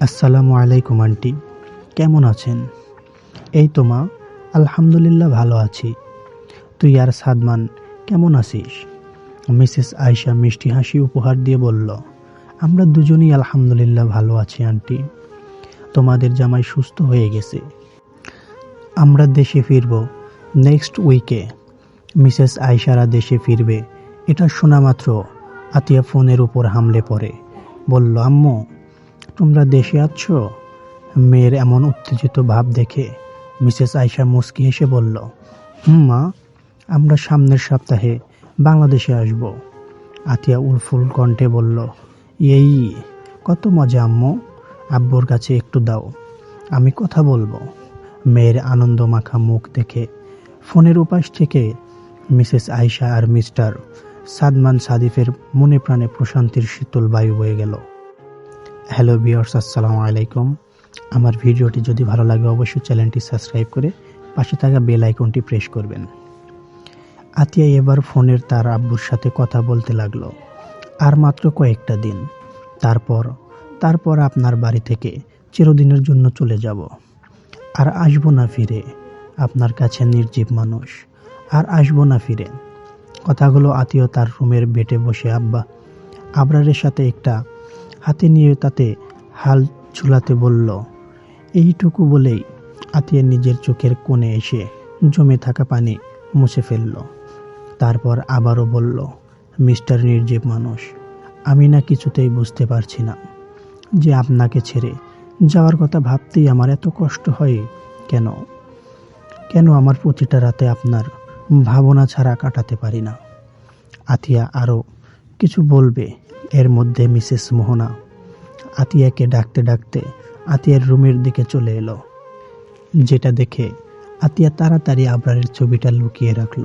আসসালামু আলাইকুম, আন্টি। কেমন আছেন? এই তো মা, আলহামদুলিল্লাহ ভালো আছি। তুই আর সাদমান, কেমন আছিস? মিসেস আয়শা মিষ্টি হাসি উপহার দিয়ে বলল, আমরা দুজনেই আলহামদুলিল্লাহ ভালো আছি, আন্টি। তোমাদের জামাই সুস্থ হয়ে গেছে। আমরা দেশে ফিরব নেক্সট উইকে। মিসেস আয়সারা দেশে ফিরবে। এটা শোনা মাত্র আতিয়া ফোনের উপর হামলে পড়ে। বলল, আম্মু তোমরা দেশে আছো? মেয়ের এমন উত্তেজিত ভাব দেখে মিসেস আয়সা মুস্কি হেসে বলল, হুম, মা, আমরা সামনের সপ্তাহে বাংলাদেশে আসব। আতিয়া উলফুল কণ্ঠে বলল, এই, কত মজা, আম্মু। আব্বুর কাছে একটু দাও, আমি কথা বলব। মেয়ের আনন্দ মাখা মুখ দেখে ফোনের উপাস থেকে মিসেস আয়শা আর মিস্টার সাদমান সাদিফের মনে প্রাণে প্রশান্তির শীতল বায়ু বয়ে গেল। হ্যালো বিয়ার্স আসসালামু আলাইকুম। আমার ভিডিওটি যদি ভালো লাগে অবশ্যই চ্যানেলটি সাবস্ক্রাইব করে পাশে থাকা বেল আইকনটি প্রেস করবেন। আতিয়া এবার ফোনের তার আব্বুর সাথে কথা বলতে লাগল, আর মাত্র কয়েকটা দিন। তারপর তারপর আপনার বাড়ি থেকে চিরদিনের জন্য চলে যাব, আর আসব না ফিরে, আপনার কাছে নির্জীব মানুষ, আর আসব না ফিরে। কথাগুলো আত্মীয় তার রুমের বেটে বসে আব্বা, আবরারের সাথে একটা হাতে নিয়ে তাতে হাল ঝুলাতে বলল, এইটুকু বলেই আতিয়া নিজের চোখের কোণে এসে জমে থাকা পানি মুছে ফেলল। তারপর আবারও বলল, মিস্টার নির্জীব মানুষ, আমি না কিছুতেই বুঝতে পারছি না যে আপনাকে ছেড়ে যাওয়ার কথা ভাবতেই আমার এত কষ্ট হয় কেন? কেন আমার প্রতিটা রাতে আপনার ভাবনা ছাড়া কাটাতে পারি না? আতিয়া আরও কিছু বলবে এর মধ্যে মিসেস মোহনা আতিয়াকে ডাকতে ডাকতে আতিয়ার রুমের দিকে চলে এলো। যেটা দেখে আতিয়া তাড়াতাড়ি আবরারের ছবিটা লুকিয়ে রাখল।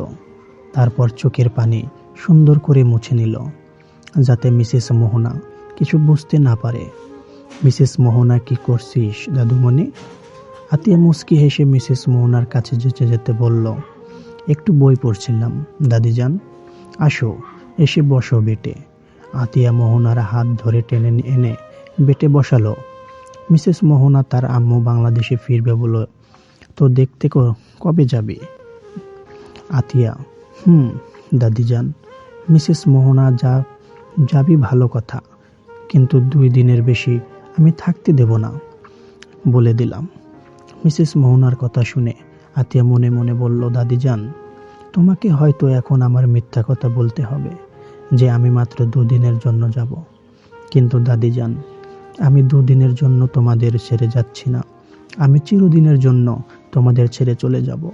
তারপর চোখের পানি সুন্দর করে মুছে নিল, যাতে মিসেস মোহনা কিছু বুঝতে না পারে। মিসেস মোহনা, কি করছিস দাদুমণি? আতিয়া মুস্কি হেসে মিসেস মোহনার কাছে যেতে যেতে বলল, একটু বই পড়ছিলাম, দাদিজান। আসো, এসে বসো বেটে। আতিয়া মোহনার হাত ধরে টেনে এনে বেটে বসালো। মিসেস মোহনা তার আম্মু বাংলাদেশে ফিরবে বলো, তো দেখতে কবে যাবে? আতিয়া, হুম দাদিজান মিসেস মোহনা, যা, যাবি ভালো কথা, কিন্তু দুই দিনের বেশি আমি থাকতে দেব না, বলে দিলাম। মিসেস মোহনার কথা শুনে আতিয়া মনে মনে বলল দাদিজান তোমাকে হয়তো এখন আমার মিথ্যা কথা বলতে হবে। যে আমি মাত্র দুদিনের জন্য যাব। কিন্তু দাদি যান আমি দুদিনের জন্য তোমাদের ছেড়ে যাচ্ছি না। আমি চিরদিনের জন্য তোমাদের ছেড়ে চলে যাব।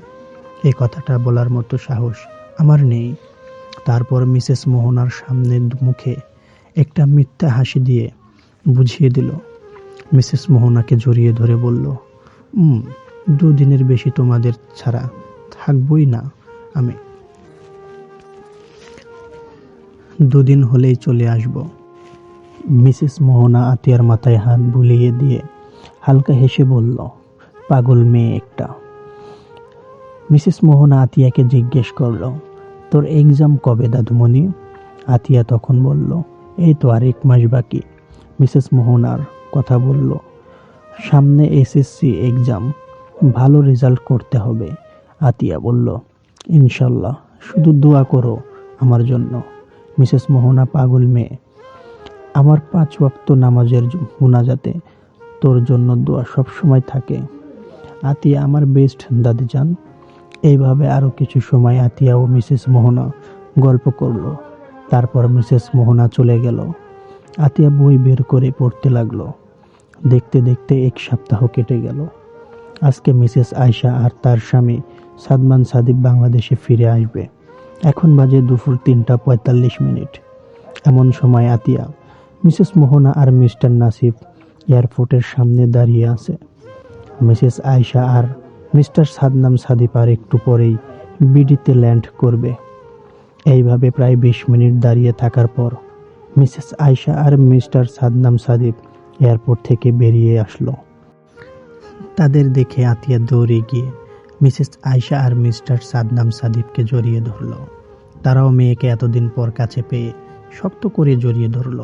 এই কথাটা বলার মতো সাহস আমার নেই। তারপর মিসেস মোহনার সামনে মুখে একটা মিথ্যা হাসি দিয়ে বুঝিয়ে দিল। মিসেস মোহনাকে জড়িয়ে ধরে বলল দুদিনের বেশি তোমাদের ছাড়া থাকবই না আমি। দুদিন হলেই চলে আসব। মিসেস মোহনা আতিয়ার মাথায় হাত বুলিয়ে দিয়ে হালকা হেসে বলল, পাগল মেয়ে একটা। মিসেস মোহনা আতিয়াকে জিজ্ঞেস করল, তোর এক্সাম কবে দাদুমণি? আতিয়া তখন বলল, এই তো আর এক মাস বাকি। মিসেস মোহনার কথা বলল, সামনে এসএসসি এক্সাম ভালো রেজাল্ট করতে হবে। আতিয়া বলল, ইনশাল্লাহ, শুধু দোয়া করো আমার জন্য। মিসেস মোহনা পাগল মেয়ে। আমার পাঁচ ওয়াক্ত নামাজের মুনাজাতে তোর জন্য দোয়া সব সময় থাকে। আতিয়া আমার বেস্ট দাদি যান এইভাবে আরও কিছু সময় আতিয়া ও মিসেস মোহনা গল্প করল। তারপর মিসেস মোহনা চলে গেল। আতিয়া বই বের করে পড়তে লাগল। দেখতে দেখতে এক সপ্তাহ কেটে গেল। আজকে মিসেস আয়শা আর তার স্বামী সাদমান সাদিব বাংলাদেশে ফিরে আসবে। এখন বাজে দুপুর তিনটা পঁয়তাল্লিশ মিনিট। এমন সময় আতিয়া, মিসেস মোহনা আর মিস্টার নাসিফ এয়ারপোর্টের সামনে দাঁড়িয়ে আছে। মিসেস আয়শা আর মিস্টার সাদনাম সাদিপ আর একটু পরেই বিডিতে ল্যান্ড করবে। এইভাবে প্রায় বিশ মিনিট দাঁড়িয়ে থাকার পর মিসেস আয়শা আর মিস্টার সাদনাম সাদিপ এয়ারপোর্ট থেকে বেরিয়ে আসলো। তাদের দেখে আতিয়া দৌড়ে গিয়ে মিসেস আয়শা আর মিস্টার সাদনাম সাদিবকে জড়িয়ে ধরল। তারাও মেয়েকে এতদিন পর কাছে পেয়ে শক্ত করে জড়িয়ে ধরল।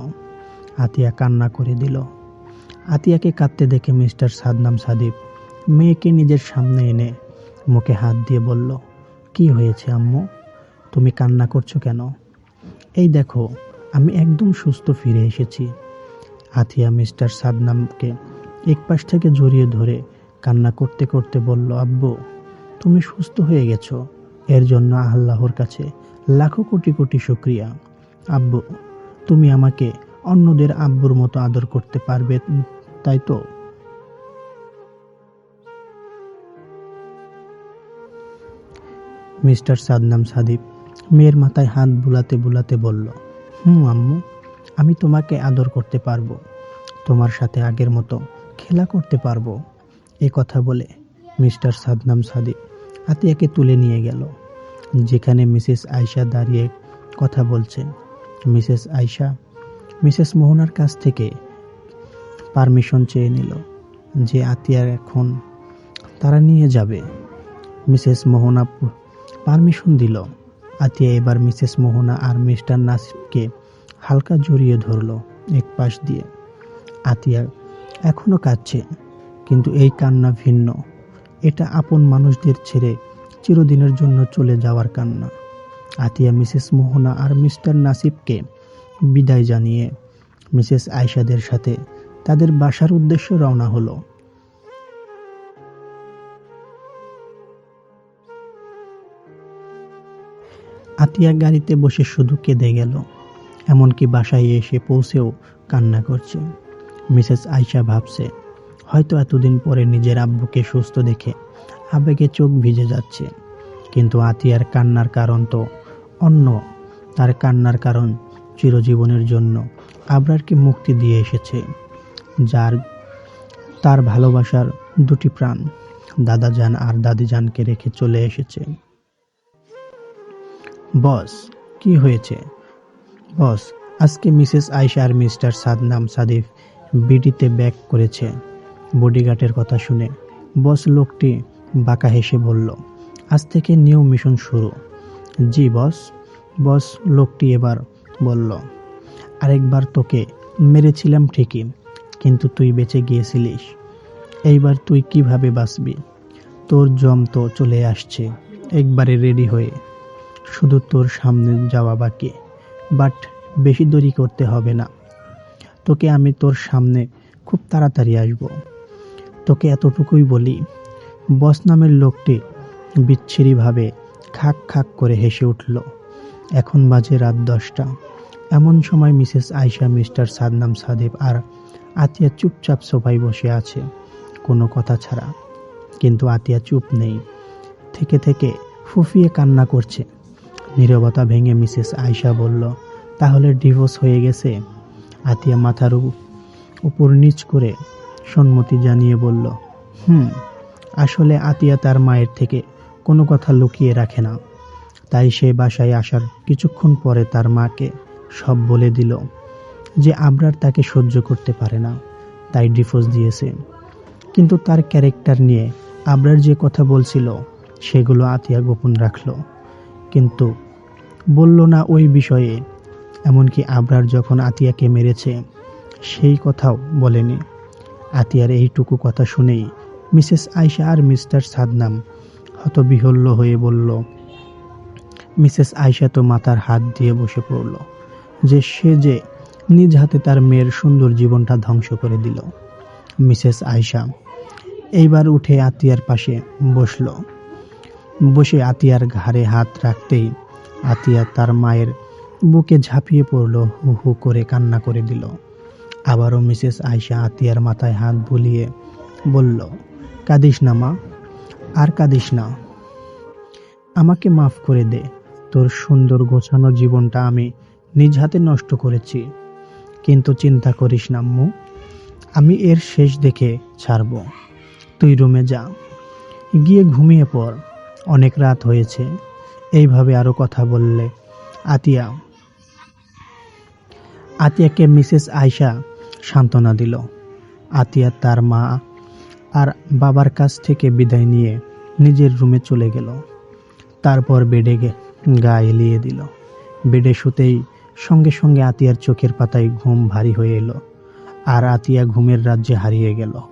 আতিয়া কান্না করে দিল। আতিয়াকে কাঁদতে দেখে মিস্টার সাদনাম সাদিব মেয়েকে নিজের সামনে এনে মুখে হাত দিয়ে বলল, কি হয়েছে আম্মু? তুমি কান্না করছ কেন? এই দেখো, আমি একদম সুস্থ ফিরে এসেছি। আতিয়া মিস্টার সাদনামকে এক পাশ থেকে জড়িয়ে ধরে কান্না করতে করতে বলল, আব্বু তুমি সুস্থ হয়ে গেছো। এর জন্য আল্লাহর কাছে লাখো কোটি কোটি শুক্রিয়া। আব্বু, তুমি আমাকে অন্যদের আব্বুর মতো আদর করতে পারবে, তাই তো? মিস্টার সাদনাম সাদিব মেয়ের মাথায় হাত বুলাতে বুলাতে বলল, হুম আম্মু, আমি তোমাকে আদর করতে পারব। তোমার সাথে আগের মতো খেলা করতে পারব। এ কথা বলে মিস্টার সাদনাম সাদিব আতিয়াকে তুলে নিয়ে গেল। যেখানে মিসেস আয়শা দাঁড়িয়ে কথা বলছেন। মিসেস আয়শা, মিসেস মোহনার কাছ থেকে পারমিশন চেয়ে নিল যে আতিয়ার এখন তারা নিয়ে যাবে। মিসেস মোহনা পারমিশন দিল। আতিয়া এবার মিসেস মোহনা আর মিস্টার নাসিবকে হালকা জড়িয়ে ধরলো এক পাশ দিয়ে। আতিয়া এখনও কাঁদছে, কিন্তু এই কান্না ভিন্ন। এটা আপন মানুষদের ছেড়ে চিরদিনের জন্য চলে যাওয়ার কান্না। আতিয়া, মিসেস মোহনা আর মিস্টার নাসিবকে বিদায় জানিয়ে মিসেস আয়শাদের সাথে তাদের বাসার উদ্দেশ্যে রওনা হলো। আতিয়া গাড়িতে বসে শুধু কেঁদে গেল, এমনকি বাসায় এসে পৌঁছেও কান্না করছে। মিসেস আয়শা ভাবছে হয়তো এতদিন পরে নিজের আব্বুকে সুস্থ দেখে আবেগে চোখ ভিজে যাচ্ছে। কিন্তু আতিয়ার কান্নার কারণ তো অন্য। তার কান্নার কারণ চিরজীবনের জন্য আবরারকে মুক্তি দিয়ে এসেছে। যার, তার ভালোবাসার দুটি প্রাণ, দাদা যান আর দাদি জানকে রেখে চলে এসেছে। বস, কি হয়েছে? বস, আজকে মিসেস আয়শা আর মিস্টার সাদনাম সাদিফ বিডিতে ব্যাক করেছে। বডিগার্ডের কথা শুনে বস লোকটি বাঁকা হেসে বলল, আজ থেকে নিউ মিশন শুরু। জি, বস। বস লোকটি এবার বলল, আরেকবার তোকে মেরেছিলাম ঠিকই, কিন্তু তুই বেঁচে গিয়েছিলিস। এইবার তুই কীভাবে বাঁচবি? তোর জম তো চলে আসছে, একবারে রেডি হয়ে। শুধু তোর সামনে যাওয়া বাকি, বাট বেশি দেরি করতে হবে না। তোকে আমি তোর সামনে খুব তাড়াতাড়ি আসব। তোকে এতটুকুই বলি, বস নামের লোকটি বিচ্ছিরিভাবে খাক খাক করে হেসে উঠল। এখন বাজে রাত দশটা। এমন সময় মিসেস আয়সা মিস্টার সাদনাম সাদেব আর আতিয়া চুপচাপ সোফায় বসে আছে, কোনো কথা ছাড়া। কিন্তু আতিয়া চুপ নেই। থেকে থেকে ফুফিয়ে কান্না করছে। নীরবতা ভেঙে মিসেস আয়শা বলল, তাহলে ডিভোর্স হয়ে গেছে? আতিয়া মাথার উপ- উপর নিচ করে সম্মতি জানিয়ে বলল, হুম, আসলে আতিয়া তার মায়ের থেকে কোনো কথা লুকিয়ে রাখে না। তাই সে বাসায় আসার কিছুক্ষণ পরে তার মাকে সব বলে দিল যে আবরার তাকে সহ্য করতে পারে না। তাই ডিভোর্স দিয়েছে। কিন্তু তার ক্যারেক্টার নিয়ে আবরার যে কথা বলছিল, সেগুলো আতিয়া গোপন রাখল। কিন্তু বলল না ওই বিষয়ে। এমনকি আবরার যখন আতিয়াকে মেরেছে, সেই কথাও বলেনি। আতিয়ার এইটুকু কথা শুনেই মিসেস আয়শা আর মিস্টার সাদনাম হতবিহল্য হয়ে বলল, মিসেস আয়শা তো মাথার হাত দিয়ে বসে পড়ল। যে সে যে নিজ হাতে তার মেয়ের সুন্দর জীবনটা ধ্বংস করে দিল। মিসেস আয়শা এইবার উঠে আতিয়ার পাশে বসল। বসে আতিয়ার ঘাড়ে হাত রাখতেই আতিয়া তার মায়ের বুকে ঝাঁপিয়ে পড়ল, হু হু করে কান্না করে দিল। আবারও মিসেস আয়শা আতিয়ার মাথায় হাত বুলিয়ে বলল, কাঁদিস না মা, আর কাঁদিস না। আমাকে মাফ করে দে, তোর সুন্দর গোছানো জীবনটা আমি নিজ হাতে নষ্ট করেছি। কিন্তু চিন্তা করিস না আম্মু আমি এর শেষ দেখে ছাড়ব। তুই রুমে যা। গিয়ে ঘুমিয়ে পড়। অনেক রাত হয়েছে। এইভাবে আরও কথা বললে আতিয়া। আতিয়াকে মিসেস আয়শা সান্ত্বনা দিল। আতিয়া তার মা আর বাবার কাছ থেকে বিদায় নিয়ে নিজের রুমে চলে গেল। তারপর বেডে গা এলিয়ে দিল। বেডে শুতেই সঙ্গে সঙ্গে আতিয়ার চোখের পাতায় ঘুম ভারী হয়ে এলো। আর আতিয়া ঘুমের রাজ্যে হারিয়ে গেল।